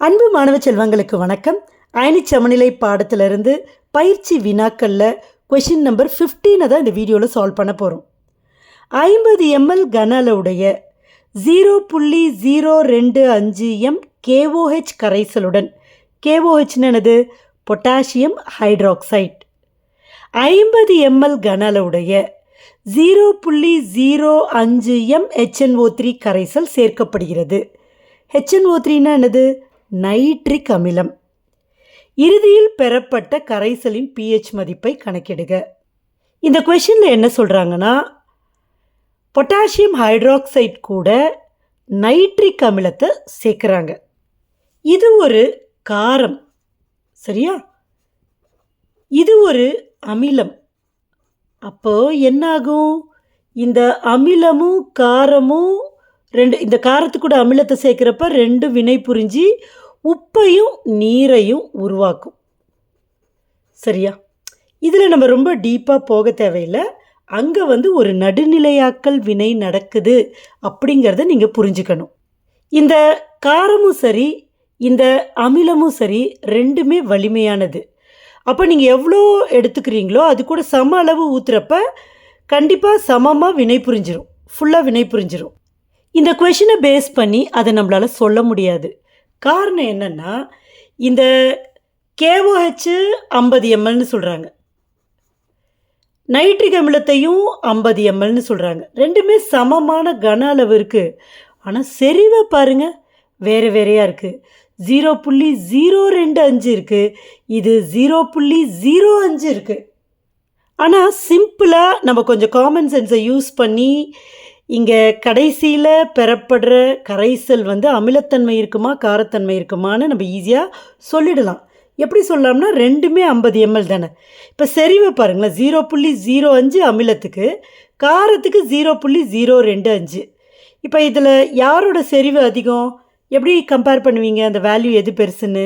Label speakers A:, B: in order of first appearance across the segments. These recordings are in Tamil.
A: அன்பு மாணவ செல்வங்களுக்கு வணக்கம். அயனி சமநிலை பாடத்திலிருந்து பயிற்சி வினாக்களில் கொஷின் நம்பர் 15 தான் இந்த வீடியோவில் சால்வ் பண்ண போகிறோம் ஐம்பது எம்எல் கன அளவுடைய ஜீரோ புள்ளி ஜீரோ ரெண்டு அஞ்சு எம் கேஓஹெச் கரைசலுடன் கேஓஹெச்னு என்னது? பொட்டாசியம் ஹைட்ராக்சைட் ஐம்பது எம்எல் கன அளவுடைய ஜீரோ புள்ளி ஜீரோ அஞ்சு எம் ஹெச்என்ஓ த்ரீ கரைசல் சேர்க்கப்படுகிறது. ஹெச்என்ஓ த்ரீனா என்னது? நைட்ரிக் அமிலம். இறுதியில் பெறப்பட்ட கரைசலின் பிஹெச் மதிப்பை கணக்கிடுக. இந்த கொஷினில் என்ன சொல்கிறாங்கன்னா பொட்டாசியம் ஹைட்ராக்சைட் கூட நைட்ரிக் அமிலத்தை சேர்க்குறாங்க. இது ஒரு காரம் சரியா? இது ஒரு அமிலம். அப்போ என்னாகும்? இந்த அமிலமும் காரமும் ரெண்டு இந்த காரத்து கூட அமிலத்தை சேர்க்குறப்ப ரெண்டு வினை புரிஞ்சு உப்பையும் நீரையும் உருவாக்கும். சரியா? இதில் நம்ம ரொம்ப டீப்பாக போக தேவையில்லை. அங்கே வந்து ஒரு நடுநிலையாக்கல் வினை நடக்குது அப்படிங்கிறத நீங்கள் புரிஞ்சுக்கணும். இந்த காரமும் சரி இந்த அமிலமும் சரி ரெண்டுமே வலிமையானது. அப்போ நீங்கள் எவ்வளோ எடுத்துக்கிறீங்களோ அது கூட சம அளவு ஊற்றுறப்ப கண்டிப்பாக சமமாக வினை புரிஞ்சிடும் ஃபுல்லாக வினை புரிஞ்சிடும் இந்த கொஷினை பேஸ் பண்ணி அதை நம்மளால் சொல்ல முடியாது. காரணம் என்னென்னா இந்த கேஓஹெச் ஐம்பது எம்எல்னு சொல்கிறாங்க நைட்ரிக் அமிலத்தையும் ஐம்பது எம்எல்னு சொல்கிறாங்க ரெண்டுமே சமமான கன அளவு இருக்குது ஆனால் செறிவை பாருங்கள் வேறு வேறையாக இருக்குது ஜீரோ புள்ளி ஜீரோ ரெண்டு அஞ்சு இருக்குது இது ஜீரோ புள்ளி ஜீரோ அஞ்சு இருக்குது ஆனால் சிம்பிளாக நம்ம கொஞ்சம் காமன் சென்ஸை யூஸ் பண்ணி இங்கே கடைசியில் பெறப்படுற கரைசல் வந்து அமிலத்தன்மை இருக்குமா காரத்தன்மை இருக்குமான்னு நம்ம ஈஸியாக சொல்லிடலாம். எப்படி சொல்லலாம்னா ரெண்டுமே ஐம்பது எம்எல் தானே. இப்போ செறிவை பாருங்களேன் ஜீரோ புள்ளி ஜீரோ அஞ்சு அமிலத்துக்கு காரத்துக்கு ஜீரோ புள்ளி ஜீரோ ரெண்டு அஞ்சு. இப்போ இதில் யாரோட செறிவு அதிகம்? எப்படி கம்பேர் பண்ணுவீங்க? அந்த வேல்யூ எது பெருசுன்னு?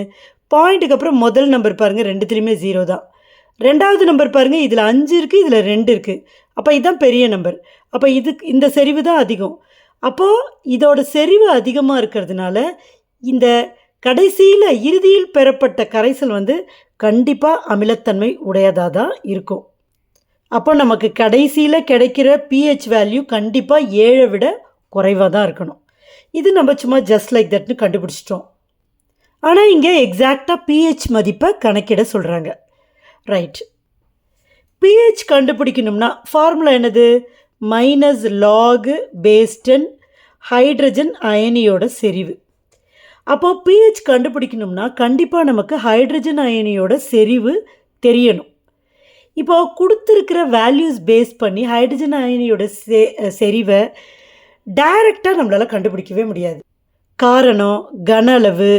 A: பாயிண்ட்டுக்கு அப்புறம் முதல் நம்பர் பாருங்கள் ரெண்டுத்துலேயுமே ஜீரோ தான். ரெண்டாவது நம்பர் பாருங்கள் இதில் அஞ்சு இருக்குது இதில் ரெண்டு இருக்குது அப்போ இதுதான் பெரிய நம்பர் அப்போ இதுக்கு இந்த செறிவு தான் அதிகம். அப்போது இதோட செறிவு அதிகமாக இருக்கிறதுனால இந்த கடைசியில் இறுதியில் பெறப்பட்ட கரைசல் வந்து கண்டிப்பாக அமிலத்தன்மை உடையதாக தான் இருக்கும். அப்போ நமக்கு கடைசியில் கிடைக்கிற பிஹெச் வேல்யூ கண்டிப்பாக ஏழை விட குறைவாக தான் இருக்கணும். இது நம்ம சும்மா ஜஸ்ட் லைக் தட்னு கண்டுபிடிச்சிட்டோம். ஆனால் இங்கே எக்ஸாக்டாக பிஹெச் மதிப்பை கணக்கிட சொல்கிறாங்க ரைட் பிஹெச் கண்டுபிடிக்கணும்னா ஃபார்முலா என்னது? Minus log base ten hydrogen அயனியோட செறிவு. அப்போது பிஹெச் கண்டுபிடிக்கணும்னா கண்டிப்பாக நமக்கு ஹைட்ரஜன் அயனியோட செறிவு தெரியணும். இப்போ கொடுத்துருக்கிற வேல்யூஸ் பேஸ் பண்ணி ஹைட்ரஜன் அயனியோட செ செறிவை டைரெக்டாக நம்மளால் கண்டுபிடிக்கவே முடியாது. காரணம் கன அளவு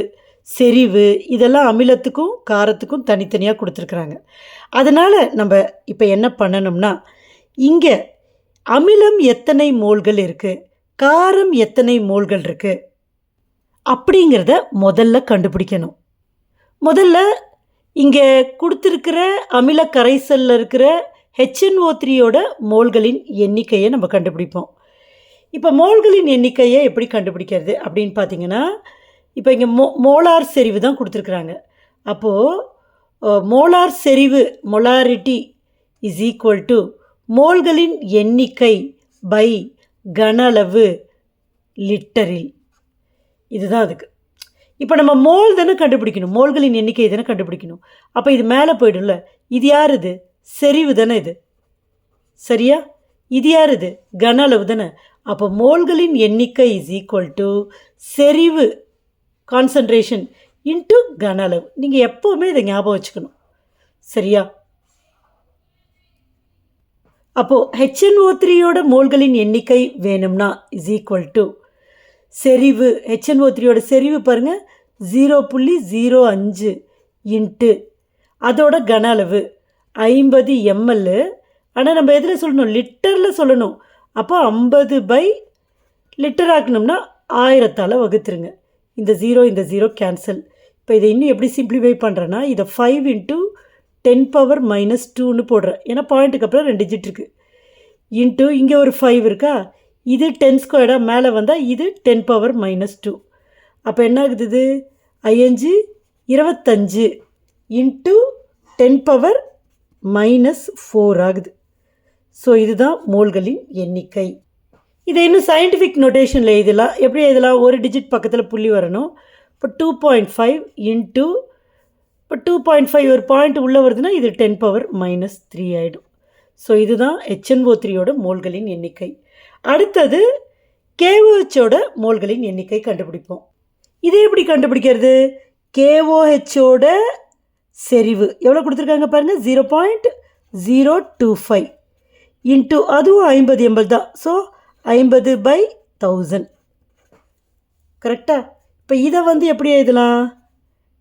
A: செறிவு இதெல்லாம் அமிலத்துக்கும் காரத்துக்கும் தனித்தனியாக கொடுத்துருக்குறாங்க. அதனால் நம்ம இப்போ என்ன பண்ணணும்னா இங்கே அமிலம் எத்தனை மோல்கள் இருக்குது காரம் எத்தனை மோல்கள் இருக்குது அப்படிங்கிறத முதல்ல கண்டுபிடிக்கணும். முதல்ல இங்கே கொடுத்துருக்கிற அமில கரைசலில் இருக்கிற ஹெச்என்ஓ த்ரீயோட மோல்களின் எண்ணிக்கையை நம்ம கண்டுபிடிப்போம். இப்போ மோல்களின் எண்ணிக்கையை எப்படி கண்டுபிடிக்கிறது அப்படின்னு பார்த்தீங்கன்னா இப்போ இங்கே மோ மோலார் செறிவு தான் கொடுத்துருக்குறாங்க. அப்போது மோலார் செறிவு மொலாரிட்டி இஸ் ஈக்குவல் டு மோல்களின் எண்ணிக்கை பை கன அளவு லிட்டரில். இதுதான் அதுக்கு. இப்போ நம்ம மோல் தானே கண்டுபிடிக்கணும். மோல்களின் எண்ணிக்கை தானே கண்டுபிடிக்கணும். அப்போ இது மேலே போய்டும்ல. இது யார் இது? செறிவு தானே இது. சரியா? இது யார் இது? கன அளவு தானே. அப்போ மோல்களின் எண்ணிக்கை இஸ் ஈக்குவல் டு செறிவு கான்சன்ட்ரேஷன் இன்ட்டு கன அளவு. நீங்கள் எப்போவுமே இதை ஞாபகம் வச்சுக்கணும். சரியா? அப்போது ஹெச்என்ஓ த்ரீயோட மோல்களின் எண்ணிக்கை வேணும்னா இஸ் ஈக்குவல் டு செறிவு ஹெச்என்ஓ த்ரீயோட செறிவு பாருங்கள் ஜீரோ புள்ளி ஜீரோ அஞ்சு இன்ட்டு அதோட கன அளவு ஐம்பது எம்எல் ஆனால் நம்ம எதில் சொல்லணும்? லிட்டரில் சொல்லணும். அப்போ ஐம்பது பை லிட்டர் ஆக்கணும்னா ஆயிரத்தால் வகுத்துருங்க. இந்த ஜீரோ இந்த ஜீரோ கேன்சல் இப்போ இதை இன்னும் எப்படி சிம்பிளிஃபை பண்ணுறேன்னா இதை five into ten power minus டூன்னு போடுறேன். ஏன்னா பாயிண்ட்டுக்கு அப்புறம் ரெண்டு டிஜிட் இருக்குது இன்ட்டு இங்கே ஒரு ஃபைவ் இருக்கா? இது டென் ஸ்கொயர்டாக மேலே வந்தால் இது டென் பவர் மைனஸ் டூ அப்போ என்ன ஆகுது இது? ஐயஞ்சு இருபத்தஞ்சு into ten power minus four ஆகுது. ஸோ இதுதான் மோல்களின் எண்ணிக்கை. இதை இன்னும் சயின்டிஃபிக் நொட்டேஷனில் எழுதலாம். எப்படி எழுதலாம்? ஒரு டிஜிட் பக்கத்தில் புள்ளி வரணும். இப்போ டூ பாயிண்ட் ஃபைவ் இன்ட்டு இப்போ டூ பாயிண்ட் ஃபைவ் ஒரு பாயிண்ட் உள்ளே வருதுன்னா இது டென் பவர் மைனஸ் த்ரீ ஆகிடும் ஸோ இதுதான் ஹெச்என்ஓ த்ரீயோட மோல்களின் எண்ணிக்கை. அடுத்தது கேஓஹெச்சோட மோல்களின் எண்ணிக்கை கண்டுபிடிப்போம். இதை எப்படி கண்டுபிடிக்கிறது? கேஓஹெச்சோட செறிவு. எவ்வளோ கொடுத்துருக்காங்க பாருங்கள் zero point zero two five into அதுவும் ஐம்பது எண்பது தான். ஸோ ஐம்பது பை தௌசண்ட் கரெக்டாக இப்போ இதை வந்து எப்படி எழுதலாம்?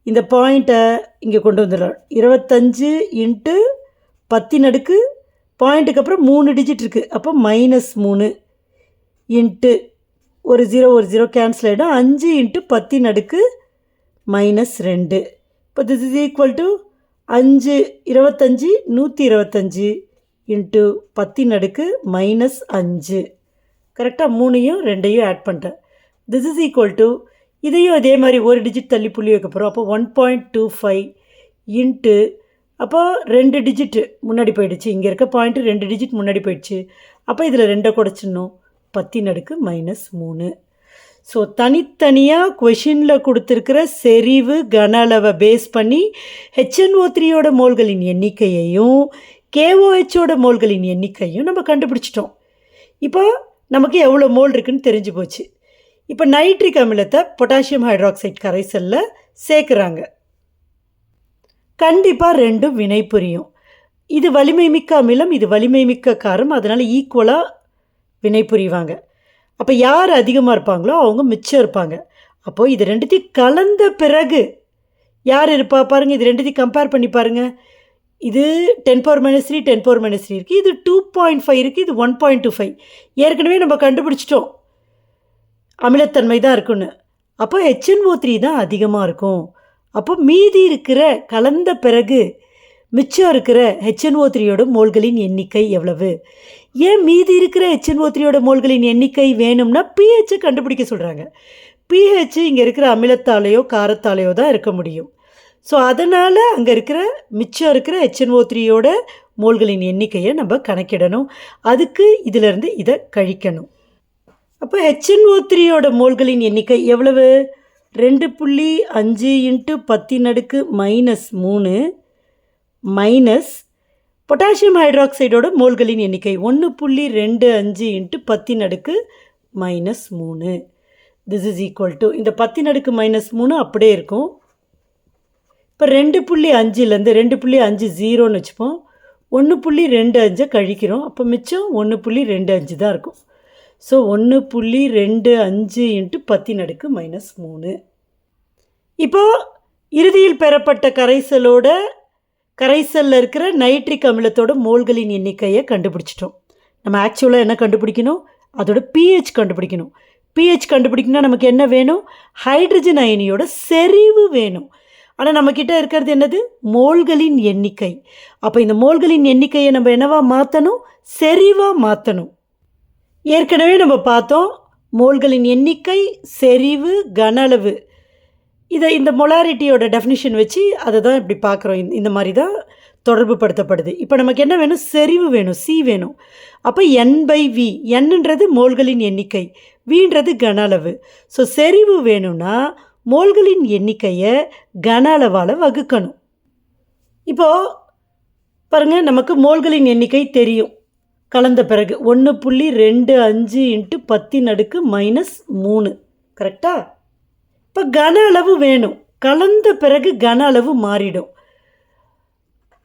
A: இந்த பாயிண்ட்டை இங்கே கொண்டு வந்துடலாம் இருபத்தஞ்சு இன்ட்டு பத்தின் அடுக்கு பாயிண்ட்டுக்கு அப்புறம் மூணு டிஜிட் இருக்குது அப்போ மைனஸ் மூணு இன்ட்டு ஒரு ஜீரோ ஒரு ஜீரோ கேன்சல் ஆகிடும் அஞ்சு இன்ட்டு பத்தின் அடுக்கு மைனஸ் ரெண்டு. இப்போ திஸ் இஸ் ஈக்குவல் டு அஞ்சு இருபத்தஞ்சி நூற்றி இருபத்தஞ்சி இன்ட்டு பத்தின் அடுக்கு மைனஸ் அஞ்சு. கரெக்டாக மூணையும் ரெண்டையும் ஆட் பண்ணிட்டேன். திஸ் இஸ் ஈக்குவல் டு இதையும் அதே மாதிரி ஒரு டிஜிட் தள்ளி புள்ளி வைக்க போகிறோம் அப்போ one point two five into அப்போ ரெண்டு டிஜிட் முன்னாடி போயிடுச்சு. இங்கே இருக்க பாயிண்ட்டு ரெண்டு டிஜிட் முன்னாடி போயிடுச்சு. அப்போ இதில் ரெண்டை குறைச்சிடணும். பத்தின் அடுக்கு மைனஸ் மூணு. ஸோ தனித்தனியாக கொஷினில் கொடுத்துருக்கிற செறிவு கன அளவை பேஸ் பண்ணி ஹெச்என்ஓ த்ரீயோட மோல்களின் எண்ணிக்கையையும் கேஓஹெச்சோட மோல்களின் எண்ணிக்கையும் நம்ம கண்டுபிடிச்சிட்டோம். இப்போ நமக்கு எவ்வளோ மோல் இருக்குன்னு தெரிஞ்சு போச்சு. இப்போ நைட்ரிக் அமிலத்தை பொட்டாசியம் ஹைட்ராக்சைட் கரைசலில் சேர்க்குறாங்க. கண்டிப்பாக ரெண்டும் வினை புரியும் இது வலிமை மிக்க அமிலம் இது வலிமை மிக்க காரம் அதனால் ஈக்குவலாக வினை புரிவாங்க அப்போ யார் அதிகமாக இருப்பாங்களோ அவங்க மிச்சம் இருப்பாங்க. அப்போது இது ரெண்டுத்தையும் கலந்த பிறகு யார் இருப்பா பாருங்கள் இது ரெண்டுத்தையும் கம்பேர் பண்ணி பாருங்கள் இது ten power minus three ten power minus three இருக்குது இது டூ பாயிண்ட் ஃபைவ் இருக்குது இது ஒன் பாயிண்ட் டூ ஃபைவ் ஏற்கனவே நம்ம கண்டுபிடிச்சிட்டோம். அமிலத்தன்மை தான் இருக்குன்னு. அப்போ ஹெச்என்ஓ த்ரீ தான் அதிகமாக இருக்கும். அப்போ மீதி இருக்கிற கலந்த பிறகு மிச்சம் இருக்கிற ஹெச்என்ஓ த்ரீயோட மோல்களின் எண்ணிக்கை எவ்வளவு? ஏன் மீதி இருக்கிற ஹெச்என்ஓ த்ரீயோட மோல்களின் எண்ணிக்கை வேணும்னா பிஹெச்சை கண்டுபிடிக்க சொல்கிறாங்க பிஹெச் இங்கே இருக்கிற அமிலத்தாலேயோ காரத்தாலேயோ தான் இருக்க முடியும். ஸோ அதனால் அங்கே இருக்கிற மிச்சம் இருக்கிற ஹெச்என்ஓ த்ரீயோட மோல்களின் எண்ணிக்கையை நம்ம கணக்கிடணும். அதுக்கு இதிலிருந்து இதை கழிக்கணும். அப்போ ஹெச்என்ஓ த்ரீயோட மோல்களின் எண்ணிக்கை எவ்வளவு? ரெண்டு புள்ளி அஞ்சு இன்ட்டு பத்தின் அடுக்கு மைனஸ் மூணு. மைனஸ் பொட்டாசியம் ஹைட்ராக்சைடோட மோல்களின் எண்ணிக்கை ஒன்று புள்ளி ரெண்டு அஞ்சு இன்ட்டு பத்தின் அடுக்கு மைனஸ் மூணு. திஸ் இஸ் ஈக்குவல் டு இந்த பத்தின் அடுக்கு மைனஸ் மூணு அப்படியே இருக்கும். இப்போ ரெண்டு புள்ளி அஞ்சுலேருந்து ரெண்டு புள்ளி அஞ்சு ஜீரோன்னு வச்சுப்போம். ஒன்று புள்ளி ரெண்டு அஞ்சை கழிக்கிறோம். அப்போ மிச்சம் ஒன்று புள்ளி ரெண்டு அஞ்சு தான் இருக்கும். ஸோ ஒன்று புள்ளி ரெண்டு அஞ்சு இன்ட்டு பத்தின் அடுக்கு மைனஸ் மூணு. இப்போ இறுதியில் பெறப்பட்ட கரைசலோட கரைசலில் இருக்கிற நைட்ரிக் அமிலத்தோட மோல்களின் எண்ணிக்கையை கண்டுபிடிச்சிட்டோம். நம்ம ஆக்சுவலாக என்ன கண்டுபிடிக்கணும்? அதோட பிஹெச் கண்டுபிடிக்கணும். பிஹெச் கண்டுபிடிக்கணும்னா நமக்கு என்ன வேணும்? ஹைட்ரஜன் அயனியோட செறிவு வேணும். ஆனால் நம்மக்கிட்ட இருக்கிறது என்னது? மோள்களின் எண்ணிக்கை. அப்போ இந்த மோள்களின் எண்ணிக்கையை நம்ம என்னவா மாற்றணும் செறிவாக மாற்றணும் ஏற்கனவே நம்ம பார்த்தோம் மோள்களின் எண்ணிக்கை செறிவு கன அளவு. இதை இந்த மொலாரிட்டியோட டெஃபினிஷன் வச்சு அதை தான் இப்படி பார்க்குறோம். இந்த இந்த மாதிரி தான் தொடர்பு படுத்தப்படுது இப்போ நமக்கு என்ன வேணும்? செறிவு வேணும் சி வேணும். அப்போ என் பை வி என்னன்றது மோள்களின் எண்ணிக்கை வின்றது கன அளவு. ஸோ செறிவு வேணும்னா மோல்களின் எண்ணிக்கையை கன அளவால் வகுக்கணும். இப்போது பாருங்கள் நமக்கு மோல்களின் எண்ணிக்கை தெரியும். கலந்த பிறகு ஒன்று புள்ளி ரெண்டு அஞ்சு இன்ட்டு பத்தின் அடுக்கு மைனஸ் மூணு. கரெக்டா இப்போ கன அளவு வேணும். கலந்த பிறகு கன அளவு மாறிடும்.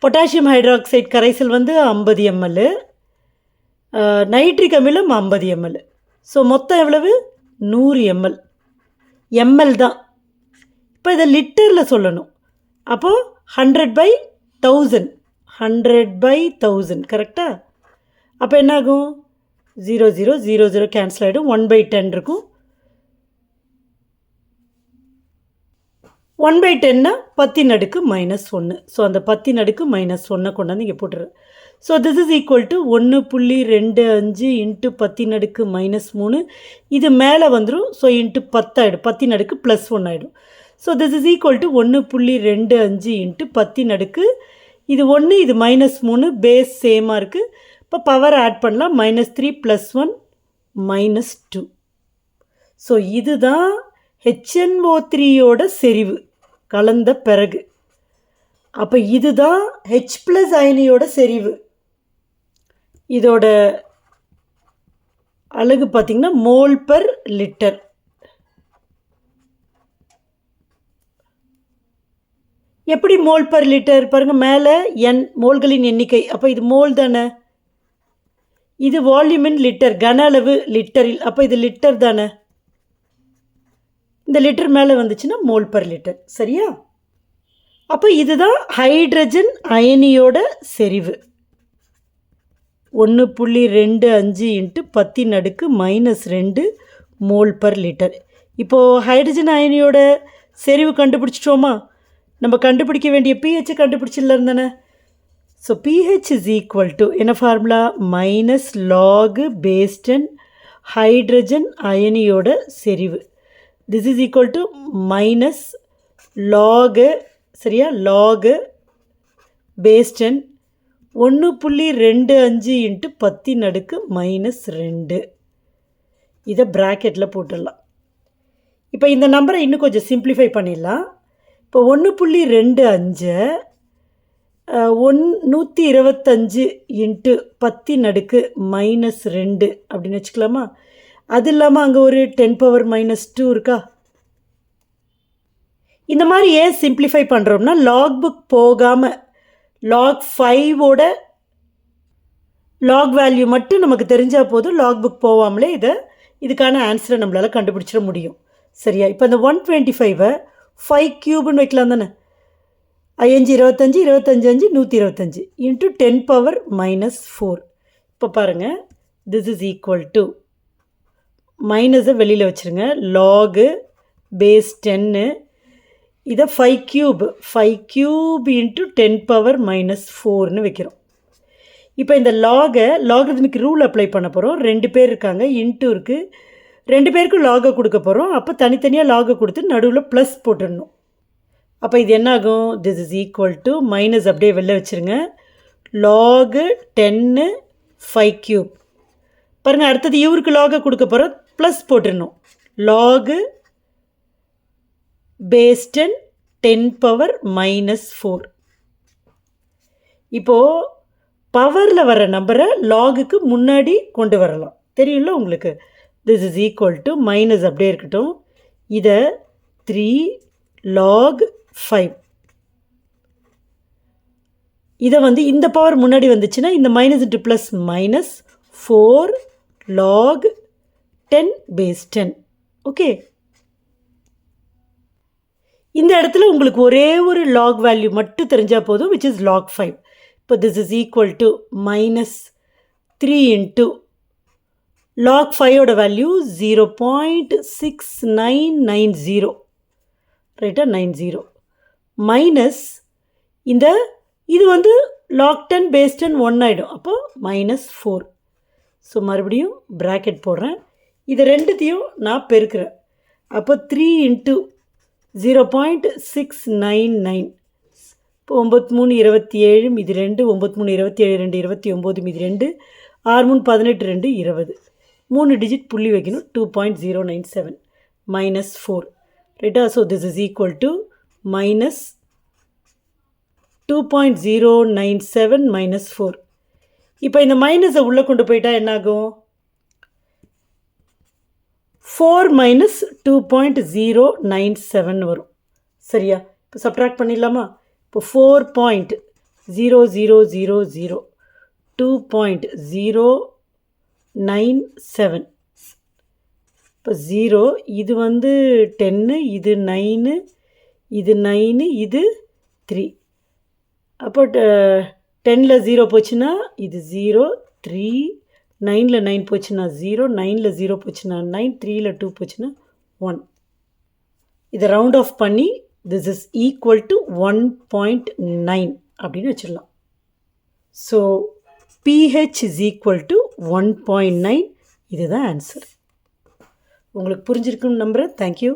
A: பொட்டாசியம் ஹைட்ராக்சைடு கரைசல் வந்து ஐம்பது எம்எல். நைட்ரிக் அமிலம் ஐம்பது எம்எல். ஸோ மொத்தம் எவ்வளவு? நூறு எம்எல். எம்எல் தான். இப்போ இதை லிட்டரில் சொல்லணும். அப்போது hundred by thousand hundred by thousand கரெக்டாக அப்போ என்னாகும்? Zero zero zero zero cancel ஆகிடும் ஒன் பை டென் இருக்கும். ஒன் பை டென்னா பத்தின் அடுக்கு மைனஸ் ஒன்று ஸோ அந்த பத்தின் அடுக்கு மைனஸ் ஒன்றை கொண்டாந்து இங்கே போட்டுரு so this is equal to ஒன்று புள்ளி ரெண்டு அஞ்சு இன்ட்டு பத்தின் அடுக்கு மைனஸ் மூணு. இது மேலே வந்துடும் ஸோ இன்ட்டு பத்தாயிடும் பத்தின் அடுக்கு ப்ளஸ் ஒன் ஆகிடும் so this is equal to ஒன்று புள்ளி ரெண்டு அஞ்சு இன்ட்டு பத்தின் அடுக்கு இது ஒன்று இது மைனஸ் மூணு பேஸ் சேமாக இருக்குது இப்போ பவர் ஆட் பண்ணலாம். Minus three plus one minus two so இதுதான் ஹெச்என்ஓ த்ரீயோட செறிவு. கலந்த பிறகு. அப்போ இதுதான் ஹெச் ப்ளஸ் அயனியோட செறிவு. இதோட அழகு பார்த்திங்கன்னா மோல் பர் லிட்டர் எப்படி மோல் பர் லிட்டர் பாருங்கள் மேலே என் மோல்களின் எண்ணிக்கை. அப்போ இது மோல் தானே? இது வால்யூமின் லிட்டர் கன அளவு லிட்டரில் அப்போ இது லிட்டர் தானே? இந்த லிட்டர் மேலே வந்துச்சுன்னா மோல் பர் லிட்டர் சரியா? அப்போ இதுதான் ஹைட்ரஜன் அயனியோட செறிவு. ஒன்று புள்ளி ரெண்டு அஞ்சு இன்ட்டு பத்தின் அடுக்கு மைனஸ் ரெண்டு மோல் பர் லிட்டர் இப்போது ஹைட்ரஜன் அயனியோட செறிவு கண்டுபிடிச்சிட்டோமா? நம்ம கண்டுபிடிக்க வேண்டிய பிஹெச்சை கண்டுபிடிச்சிடலாம் தானே so pH is equal to என்ன formula minus log base ten hydrogen அயனியோட செறிவு. This is equal to minus log சரியா? லாகு பேஸ்டன் ஒன்று புள்ளி ரெண்டு அஞ்சு இன்ட்டு பத்தி நடுக்கு மைனஸ் ரெண்டு. இதை ப்ராக்கெட்டில் போட்டுடலாம். இப்போ இந்த நம்பரை இன்னும் கொஞ்சம் சிம்ப்ளிஃபை பண்ணிடலாம். இப்போ ஒன்று புள்ளி ரெண்டு அஞ்சை ஒன் நூற்றி இருபத்தஞ்சு இன்ட்டு பத்தி நடுக்கு மைனஸ் ரெண்டு அப்படின்னு வச்சுக்கலாமா? அது இல்லாமல் அங்கே ஒரு டென் பவர் மைனஸ் டூ இருக்கா? இந்த மாதிரி ஏன் சிம்ப்ளிஃபை பண்ணுறோம்னா லாக் புக் போகாமல் லாக் ஃபைவோட லாக் வேல்யூ மட்டும் நமக்கு தெரிஞ்சால் போதும் லாக் புக் போகாமலே இதை இதுக்கான ஆன்சரை நம்மளால் கண்டுபிடிச்சிட முடியும். சரியா? இப்போ இந்த ஒன் டுவெண்ட்டி ஃபைவை ஃபைவ் க்யூப்னு வைக்கலாம் தானே? ஐயஞ்சு இருபத்தஞ்சி இருபத்தஞ்சு அஞ்சு நூற்றி இருபத்தஞ்சி into ten power minus four இப்போ பாருங்கள் திஸ் இஸ் ஈக்குவல் டு மைனஸை வெளியில் வச்சுருங்க. லாகு பேஸ் டென்னு இதை five cube five cube into ten power minus ஃபோர்னு வைக்கிறோம். இப்போ இந்த லாகை லாகரிதமிக் ரூல் அப்ளை பண்ண போகிறோம் ரெண்டு பேர் இருக்காங்க இன்ட்டு இருக்குது ரெண்டு பேருக்கும் லாகை கொடுக்க போகிறோம் அப்போ தனித்தனியாக லாகை கொடுத்து நடுவில் ப்ளஸ் போட்டுடணும். அப்போ இது என்ன ஆகும் this is equal to minus அப்படியே வெளில வச்சுருங்க. லாகு டென்னு ஃபைவ் க்யூப் பாருங்கள் அடுத்தது இவருக்கு லாகை கொடுக்க போகிறோம் ப்ளஸ் போட்டுடணும். Log base ten ten power minus four இப்போது பவரில் வர நம்பரை லாகுக்கு முன்னாடி கொண்டு வரலாம். தெரியும்ல உங்களுக்கு? This is equal to minus அப்படியே இருக்கட்டும். இதை த்ரீ லாக் ஃபைவ் இதை வந்து இந்த பவர் முன்னாடி வந்துச்சுன்னா இந்த minus into plus minus four log ten base ten okay இந்த இடத்துல உங்களுக்கு ஒரே ஒரு லாக் வேல்யூ மட்டும் தெரிஞ்சால் போதும் விச் இஸ் லாக் ஃபைவ் இப்போ this is equal to minus three into log ஃபைவோட value zero point six nine nine zero ரைட்டா நைன் ஜீரோ மைனஸ் இந்த இது வந்து log ten base ten one ஆகிடும் அப்போ மைனஸ் ஃபோர் ஸோ மறுபடியும் ப்ராக்கெட் போடுறேன். இது ரெண்டுத்தையும் நான் பெருக்கிறேன். அப்போ three into zero point six nine nine இப்போ ஒம்பத்தி மூணு இருபத்தி ஏழு இது ரெண்டு ஒம்பத்தி மூணு இருபத்தி ஏழு ரெண்டு இருபத்தி ஒம்பது இது ரெண்டு ஆறு மூணு பதினெட்டு ரெண்டு இருபது. மூணு டிஜிட் புள்ளி வைக்கணும். Two point zero nine seven minus four ரைட்டா so this is equal to minus two point zero nine seven minus four இப்போ இந்த மைனஸை உள்ளே கொண்டு போயிட்டா என்னாகும்? Four minus two point zero nine seven வரும். சரியா? இப்போ சப்ட்ராக்ட் பண்ணிடலாமா? இப்போ four point zero zero zero zero two point zero nine seven. இப்போ ஜீரோ இது வந்து டென்னு இது நைனு இது நைனு இது த்ரீ. அப்போ டெனில் ஜீரோ போச்சுன்னா இது ஜீரோ த்ரீ நைனில் நைன் போச்சுன்னா ஜீரோ நைனில் ஜீரோ போச்சுன்னா நைன் த்ரீயில் டூ போச்சுன்னா ஒன் இதை ரவுண்ட் ஆஃப் பண்ணி this is equal to one point nine அப்படின்னு வச்சிடலாம். So pH is equal to one point nine இதுதான் ஆன்சர் உங்களுக்கு புரிஞ்சிருக்குன்னு நம்புகிறேன் தேங்க்யூ